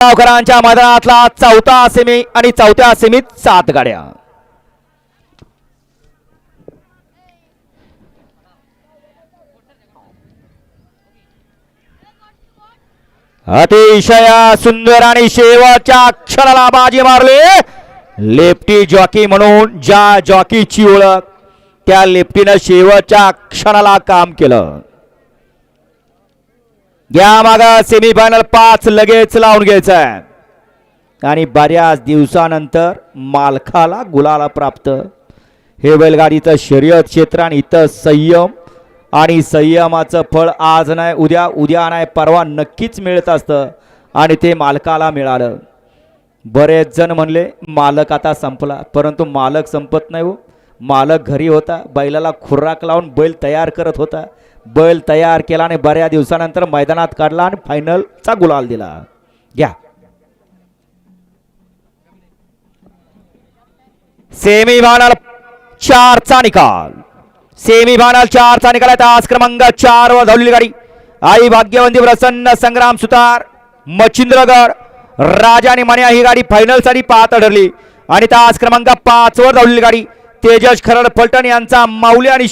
गावकरांच्या मैदानातला चौथा सेमी आणि चौथ्या सेमीत सात गाड्या. अतिशय सुंदर आणि शेवटच्या अक्षराला बाजी मारले. लेफ्टी जॉकी म्हणून ज्या जॉकीची ओळख त्या लेफ्टीनं शेवटच्या क्षणाला काम केलं. या माग सेमीफायनल पाच लगेच लावून घ्यायचं आणि बऱ्याच दिवसानंतर मालकाला गुलाला प्राप्त. हे बैलगाडीचं शर्यत क्षेत्र आणि इथं संयम. आणि संयमाचं फळ आज नाही उद्या उद्या नाही परवा नक्कीच मिळत असतं. आणि ते मालकाला मिळालं. बरेच जण म्हणले मालक आता संपला. परंतु मालक संपत नाही हो. मालक घरी होता बैलाला खुर्राक लावून बैल तयार करत होता. बैल तयार केला आणि बऱ्याच दिवसानंतर मैदानात काढला आणि फायनलचा गुलाल दिला. घ्या. सेमी फायनल चारचा निकाल. सेमी फायनल चारचा निकाल आहे. आज क्रमांक चार वर धावलेली गाडी. आई भाग्यवंती प्रसन्न संग्राम सुतार मच्छिंद्रगड राजा आणि मन्या ही गाडी फायनलसाठी पाहत ठरली. आणि तास क्रमांक पाच वर धावलेली गाडी. तेजस खरड फलटण यांचा माऊली आणि